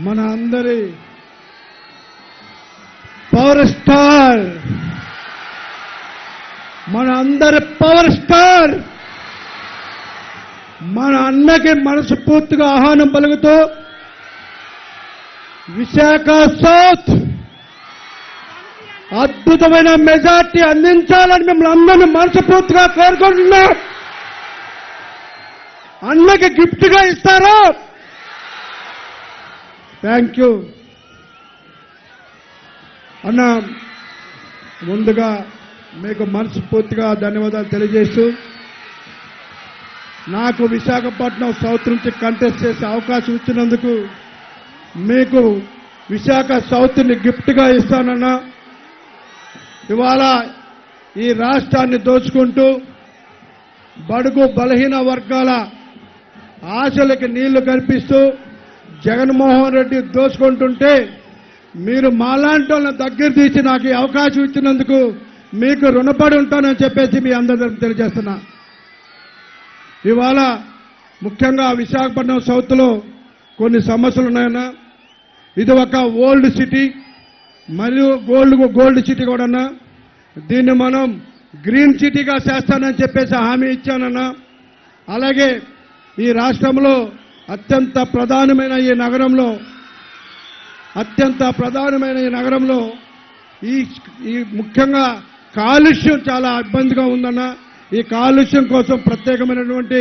మన అందరి power star. మన అందరి పవర్ స్టార్. మన అన్నకి మనస్ఫూర్తిగా ఆహ్వానం పలుకుతూ విశాఖ సౌత్ అద్భుతమైన మెజార్టీ అందించాలని మిమ్మల్ని అందరినీ మనస్ఫూర్తిగా కోరుకుంటున్నాం. అన్నకి గిఫ్ట్గా ఇస్తారా? థ్యాంక్ యూ అన్న ముందుగా మీకు మనస్ఫూర్తిగా ధన్యవాదాలు తెలియజేస్తూ నాకు విశాఖపట్నం సౌత్ నుంచి కంటెస్ట్ చేసే అవకాశం ఇచ్చినందుకు మీకు విశాఖ సౌత్ని గిఫ్ట్గా ఇస్తానన్నా. ఇవాళ ఈ రాష్ట్రాన్ని దోచుకుంటూ బడుగు బలహీన వర్గాల ఆశలకి నీళ్ళు కల్పిస్తూ జగన్మోహన్ రెడ్డి దోచుకుంటుంటే మీరు మాలాంటి వాళ్ళని దగ్గర తీసి నాకు అవకాశం ఇచ్చినందుకు మీకు రుణపడి ఉంటానని చెప్పేసి మీ అందరి తెలియజేస్తున్నా. ఇవాళ ముఖ్యంగా విశాఖపట్నం సౌత్లో కొన్ని సమస్యలు ఉన్నాయన్నా ఇది ఒక ఓల్డ్ సిటీ మరియు గోల్డ్ గోల్డ్ సిటీ కూడా దీన్ని మనం గ్రీన్ సిటీగా చేస్తానని చెప్పేసి హామీ ఇచ్చానన్నా అలాగే ఈ రాష్ట్రంలో అత్యంత ప్రధానమైన ఈ నగరంలో అత్యంత ప్రధానమైన ఈ నగరంలో ఈ ఈ ముఖ్యంగా కాలుష్యం చాలా ఇబ్బందిగా ఉందన్న ఈ కాలుష్యం కోసం ప్రత్యేకమైనటువంటి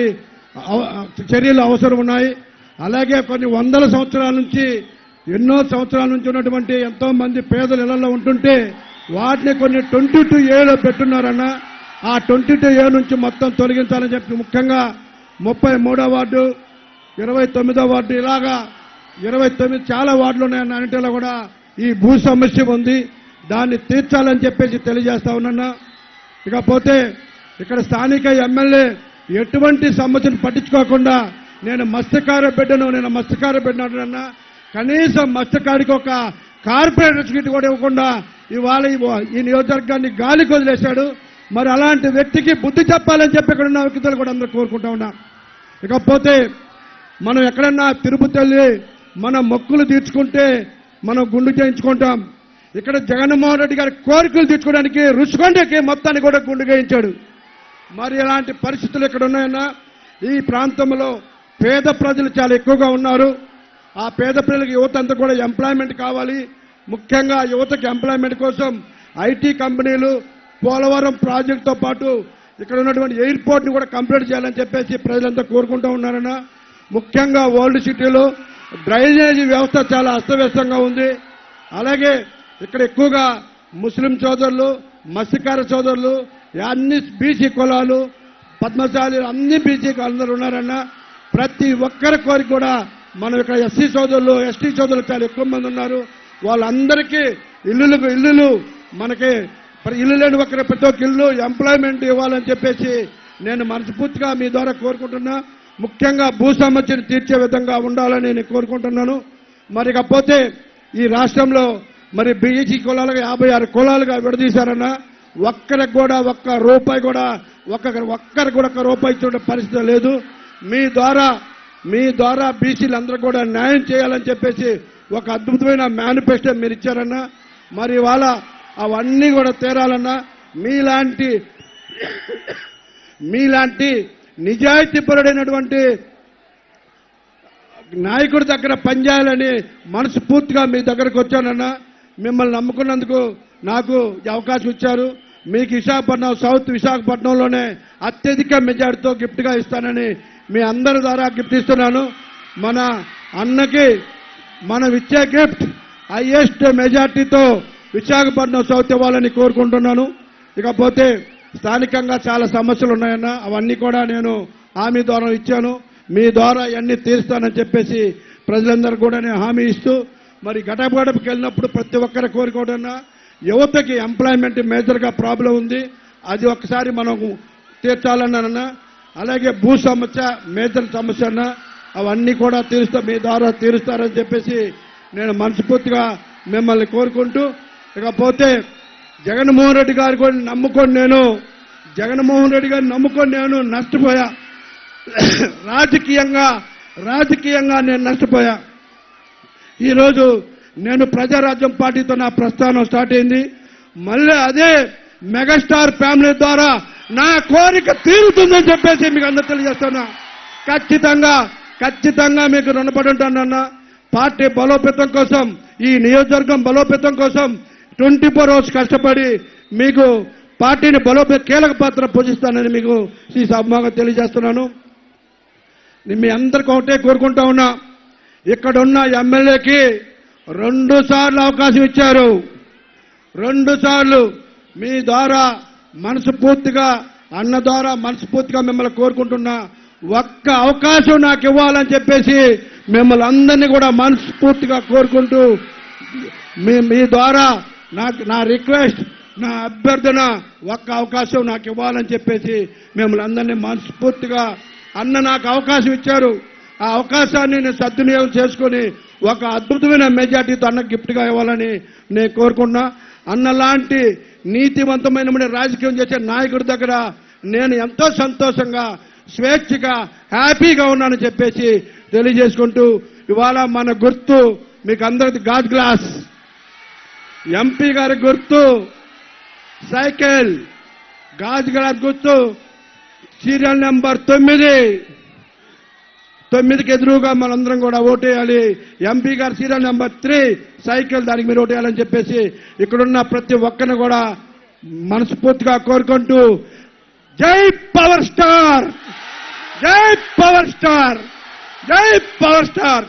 అవ- చర్యలు అవసరం ఉన్నాయి. అలాగే కొన్ని వందల సంవత్సరాల నుంచి ఎన్నో సంవత్సరాల నుంచి ఉన్నటువంటి ఎంతో మంది పేదలు ఇళ్ళలో ఉంటుంటే వాటిని కొన్ని ట్వంటీ టూ ఏలో పెట్టున్నారన్న ఆ ట్వంటీ టూ ఏ నుంచి మొత్తం తొలగించాలని చెప్పి ముఖ్యంగా ముప్పై మూడో వార్డు ఇరవై తొమ్మిదో వార్డు ఇలాగా ఇరవై తొమ్మిది చాలా వార్డులు ఉన్నాయన్న అన్నింటిలో కూడా ఈ భూ సమస్య ఉంది. దాన్ని తీర్చాలని చెప్పేసి తెలియజేస్తా ఉన్నా ఇకపోతే ఇక్కడ స్థానిక ఎమ్మెల్యే ఎటువంటి సమస్యను పట్టించుకోకుండా నేను మత్స్యకార బిడ్డను నేను మత్స్యకార బిడ్డను కనీసం మత్స్యకారికి ఒక కార్పొరేట్ సీట్ కూడా ఇవ్వకుండా ఇవాళ ఈ- ఈ నియోజకవర్గాన్ని గాలికి వదిలేశాడు. మరి అలాంటి వ్యక్తికి బుద్ధి చెప్పాలని చెప్పి ఇక్కడ ఉన్న వ్యక్తులు కూడా అందరూ కోరుకుంటా ఉన్నా. ఇకపోతే మనం ఎక్కడన్నా తిరుపతి వెళ్ళి మన మొక్కులు తీర్చుకుంటే మనం గుండు చేయించుకుంటాం. ఇక్కడ జగన్మోహన్ రెడ్డి గారి కోరికలు తీర్చుకోవడానికి రుచికొండకి మొత్తాన్ని కూడా గుండు చేయించాడు. మరి ఇలాంటి పరిస్థితులు ఇక్కడ ఉన్నాయన్నా? ఈ ప్రాంతంలో పేద ప్రజలు చాలా ఎక్కువగా ఉన్నారు. ఆ పేద ప్రజలకు యువత అంతా కూడా ఎంప్లాయ్మెంట్ కావాలి. ముఖ్యంగా యువతకి ఎంప్లాయ్మెంట్ కోసం ఐటీ కంపెనీలు పోలవరం ప్రాజెక్టుతో పాటు ఇక్కడ ఉన్నటువంటి ఎయిర్పోర్ట్ని కూడా కంప్లీట్ చేయాలని చెప్పేసి ప్రజలంతా కోరుకుంటూ ఉన్నారన్నా. ముఖ్యంగా ఓల్డ్ సిటీలో డ్రైనేజీ వ్యవస్థ చాలా అస్తవ్యస్తంగా ఉంది. అలాగే ఇక్కడ ఎక్కువగా ముస్లిం సోదరులు మత్స్యకార సోదరులు అన్ని బీసీ కులాలు పద్మశాలి అన్ని బీసీ అందరూ ఉన్నారన్న ప్రతి ఒక్కరి కోరిక కూడా మనం ఇక్కడ ఎస్సీ సోదరులు ఎస్టీ సోదరులు చాలా ఎక్కువ మంది ఉన్నారు. వాళ్ళందరికీ ఇల్లులకు ఇల్లులు మనకి ఇల్లు లేని ఒక్కరి ప్రతి ఒక్క ఇల్లు ఎంప్లాయ్మెంట్ ఇవ్వాలని చెప్పేసి నేను మనస్ఫూర్తిగా మీ ద్వారా కోరుకుంటున్నా. ముఖ్యంగా భూ సమస్యను తీర్చే విధంగా ఉండాలని నేను కోరుకుంటున్నాను. మరి కాకపోతే ఈ రాష్ట్రంలో మరి బీఈసీ కులాలుగా యాభై ఆరు కులాలుగా విడదీశారన్న ఒక్కరికి కూడా ఒక్క రూపాయి కూడా ఒక్క ఒక్కరికి కూడా ఒక్క రూపాయి ఇచ్చే పరిస్థితి లేదు. మీ ద్వారా మీ ద్వారా బీసీలందరూ కూడా న్యాయం చేయాలని చెప్పేసి ఒక అద్భుతమైన మేనిఫెస్టో మీరు ఇచ్చారన్నా మరి ఇవాళ అవన్నీ కూడా తీరాలన్నా మీలాంటి మీలాంటి నిజాయితీపరుడైనటువంటి నాయకుడి దగ్గర పనిచేయాలని మనస్ఫూర్తిగా మీ దగ్గరకు వచ్చానన్నా. మిమ్మల్ని నమ్ముకున్నందుకు నాకు అవకాశం ఇచ్చారు. మీకు విశాఖపట్నం సౌత్ విశాఖపట్నంలోనే అత్యధిక మెజార్టీతో గిఫ్ట్గా ఇస్తానని మీ అందరి ద్వారా గిఫ్ట్ ఇస్తున్నాను. మన అన్నకి మనం ఇచ్చే గిఫ్ట్ హైయెస్ట్ మెజార్టీతో విశాఖపట్నం సౌత్ ఇవ్వాలని కోరుకుంటున్నాను. ఇకపోతే స్థానికంగా చాలా సమస్యలు ఉన్నాయన్న అవన్నీ కూడా నేను హామీ ద్వారా ఇచ్చాను. మీ ద్వారా ఇవన్నీ తీరుస్తానని చెప్పేసి ప్రజలందరూ కూడా నేను హామీ ఇస్తూ మరి గడప గడపకి వెళ్ళినప్పుడు ప్రతి ఒక్కరి కోరుకోవడన్నా యువతకి ఎంప్లాయ్మెంట్ మేజర్గా ప్రాబ్లం ఉంది. అది ఒకసారి మనం తీర్చాలన్నానన్నా అలాగే భూ సమస్య మేజర్ సమస్య అన్న అవన్నీ కూడా తీరుస్తా మీ ద్వారా తీరుస్తారని చెప్పేసి నేను మనస్ఫూర్తిగా మిమ్మల్ని కోరుకుంటూ ఇకపోతే జగన్మోహన్ రెడ్డి గారి కూడా నమ్ముకొని నేను జగన్మోహన్ రెడ్డి గారిని నమ్ముకొని నేను నష్టపోయా. రాజకీయంగా రాజకీయంగా నేను నష్టపోయా. ఈరోజు నేను ప్రజారాజ్యం పార్టీతో నా ప్రస్థానం స్టార్ట్ అయింది. మళ్ళీ అదే మెగాస్టార్ ఫ్యామిలీ ద్వారా నా కోరిక తీరుతుందని చెప్పేసి మీకు అందరూ తెలియజేస్తున్నా. ఖచ్చితంగా ఖచ్చితంగా మీకు రుణపడి ఉంటానన్నా పార్టీ బలోపేతం కోసం ఈ నియోజకవర్గం బలోపేతం కోసం ట్వంటీ ఫోర్ అవర్స్ కష్టపడి మీకు పార్టీని బలోపే కీలక పాత్ర పోషిస్తానని మీకు ఈ సభగా తెలియజేస్తున్నాను. నేను మీ అందరికీ ఒకటే కోరుకుంటా ఉన్నా ఇక్కడ ఉన్న ఎమ్మెల్యేకి రెండు సార్లు అవకాశం ఇచ్చారు. రెండు సార్లు మీ ద్వారా మనస్ఫూర్తిగా అన్న ద్వారా మనస్ఫూర్తిగా మిమ్మల్ని కోరుకుంటున్నా ఒక్క అవకాశం నాకు ఇవ్వాలని చెప్పేసి మిమ్మల్ని అందరినీ కూడా మనస్ఫూర్తిగా కోరుకుంటూ మీ ద్వారా నాకు నా రిక్వెస్ట్ నా అభ్యర్థన ఒక్క అవకాశం నాకు ఇవ్వాలని చెప్పేసి మిమ్మల్ని అందరినీ మనస్ఫూర్తిగా అన్న నాకు అవకాశం ఇచ్చారు. ఆ అవకాశాన్ని నేను సద్వినియోగం చేసుకొని ఒక అద్భుతమైన మెజార్టీతో అన్న గిఫ్ట్గా ఇవ్వాలని నేను కోరుకున్నా అన్న లాంటి నీతివంతమైన రాజకీయం చేసే నాయకుడి దగ్గర నేను ఎంతో సంతోషంగా స్వేచ్ఛగా హ్యాపీగా ఉన్నానని చెప్పేసి తెలియజేసుకుంటూ ఇవాళ మన గుర్తు మీకు అందరికీ గాడ్ గ్లాస్. ఎంపీ గారి గుర్తు సైకిల్ గాజు గారి గుర్తు సీరియల్ నెంబర్ తొమ్మిది. తొమ్మిదికి ఎదురుగా మనందరం కూడా ఓటేయాలి. ఎంపీ గారు సీరియల్ నెంబర్ త్రీ సైకిల్ దానికి మీరు ఓటేయాలని చెప్పేసి ఇక్కడున్న ప్రతి ఒక్కరిని కూడా మనస్ఫూర్తిగా కోరుకుంటూ జై పవర్ స్టార్! జై పవర్ స్టార్! జై పవర్ స్టార్!